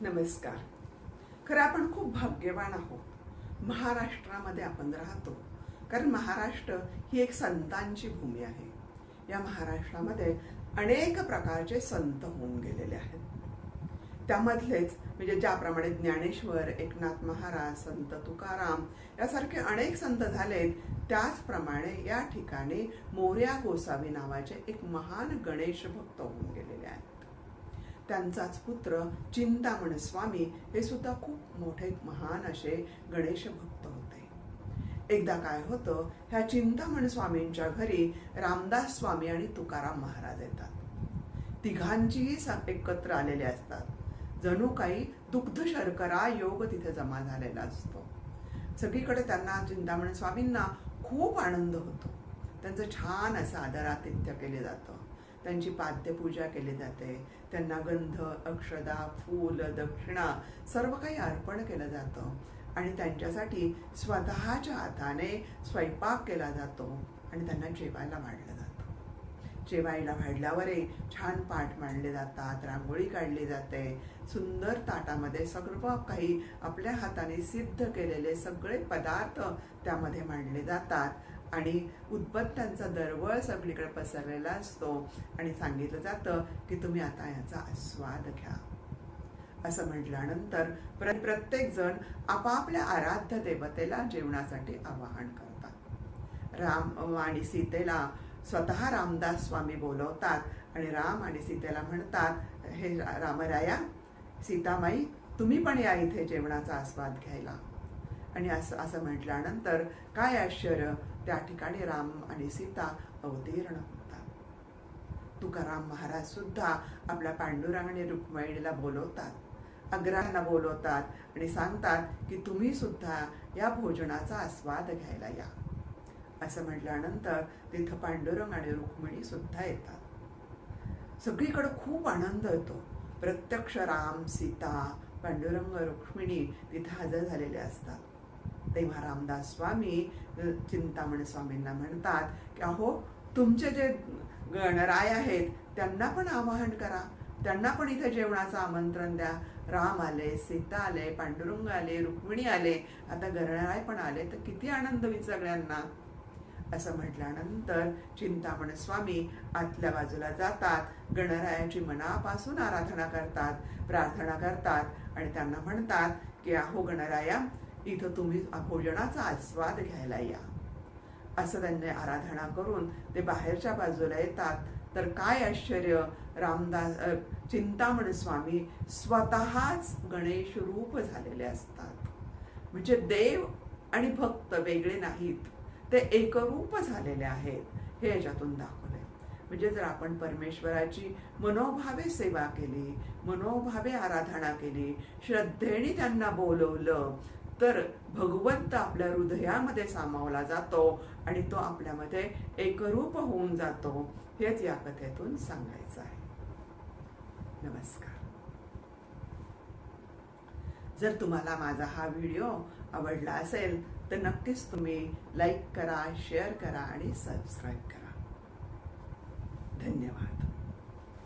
नमस्कार. खरं आपण खूप भाग्यवान आहोत. महाराष्ट्रामध्ये आपण राहतो. कारण महाराष्ट्र ही एक संतांची भूमी आहे. या महाराष्ट्रामध्ये अनेक प्रकारचे संत होऊन गेलेले आहेत. त्यामधलेच म्हणजे ज्याप्रमाणे ज्ञानेश्वर एकनाथ महाराज संत तुकाराम यासारखे अनेक संत झालेत. त्याचप्रमाणे या ठिकाणी मोर्या गोसावी नावाचे एक महान गणेश भक्त होऊन त्यांचाच पुत्र चिंतामण स्वामी हे सुद्धा खूप मोठे महान असे गणेश भक्त होते. एकदा काय होतं ह्या चिंतामण स्वामींच्या घरी रामदास स्वामी आणि तुकाराम महाराज येतात. तिघांचीही एकत्र आलेले असतात. जणू काही दुग्ध शर्करा योग तिथे जमा झालेला असतो. सगळीकडे त्यांना चिंतामण स्वामींना खूप आनंद होतो. त्यांचं छान असं आदरातिथ्य केले जातं. त्यांची पाद्यपूजा केली जाते. त्यांना गंध अक्षदा फूल दक्षिणा सर्व काही अर्पण केलं जातं. आणि त्यांच्यासाठी स्वतःच्या हाताने स्वयंपाक केला जातो आणि त्यांना जेवायला वाढलं जातं. जेवायला वाढल्यावरही छान पाठ मांडले जातात रांगोळी काढली जाते. सुंदर ताटामध्ये सर्व काही आपल्या हाताने सिद्ध केलेले सगळे पदार्थ त्यामध्ये मांडले जातात. आणि उदबत्त्यांचा दरवळ सगळीकडे पसरलेला असतो. आणि सांगितलं जातं की तुम्ही आता याचा आस्वाद घ्या. असं म्हटल्यानंतर प्रत्येक जण आपापल्या आराध्य देवतेला जेवणासाठी आवाहन करतात. राम आणि सीतेला स्वतः रामदास स्वामी बोलवतात आणि राम आणि सीतेला म्हणतात हे रामराया सीतामाई तुम्ही पण या इथे जेवणाचा आस्वाद घ्यायला. आणि असं असं म्हटल्यानंतर काय आश्चर्य त्या ठिकाणी राम आणि सीता अवतीर्ण होतात? तुकाराम महाराज सुद्धा आपल्या पांडुरंग आणि रुक्मिणीला बोलवतात. अग्रांना बोलवतात आणि सांगतात की तुम्ही सुद्धा या भोजनाचा आस्वाद घ्यायला या. असं म्हटल्यानंतर तिथं पांडुरंग आणि रुक्मिणी सुद्धा येतात. सगळीकडे खूप आनंद येतो प्रत्यक्ष राम सीता पांडुरंग रुक्मिणी तिथे हजर झालेले असतात. तेव्हा रामदास स्वामी चिंतामण स्वामींना म्हणतात की अहो तुमचे जे गणराय आहेत त्यांना पण आवाहन करा. त्यांना पण इथे जेवणाचं आमंत्रण द्या. राम आले सीता आले पांडुरंग आले रुक्मिणी आले. आता गणराय पण आले तर किती आनंद होईल सगळ्यांना. असं म्हटल्यानंतर चिंतामण स्वामी आतल्या बाजूला जातात गणरायाची मनापासून आराधना करतात प्रार्थना करतात आणि त्यांना म्हणतात की अहो गणराया इथं तुम्ही भोजनाचा आस्वाद घ्यायला या. असं त्यांनी आराधना करून ते बाहेरच्या बाजूला येतात. तर काय आश्चर्य रामदास चिंतामण स्वामी स्वतःच गणेश रूप झालेले असतात. म्हणजे देव आणि भक्त वेगळे नाहीत. ते एकरूप झालेले आहेत. हे याच्यातून दाखवले म्हणजे जर आपण परमेश्वराची मनोभावे सेवा केली मनोभावे आराधना केली श्रद्धेने त्यांना बोलवलं तर भगवंत आपल्या हृदयामध्ये सामावला जातो आणि तो आपल्यामध्ये एकरूप होऊन जातो. हेच या कथेतून सांगायचं आहे. नमस्कार. जर तुम्हाला माझा हा व्हिडिओ आवडला असेल तर नक्कीच तुम्ही लाईक करा शेअर करा आणि सबस्क्राईब करा. धन्यवाद.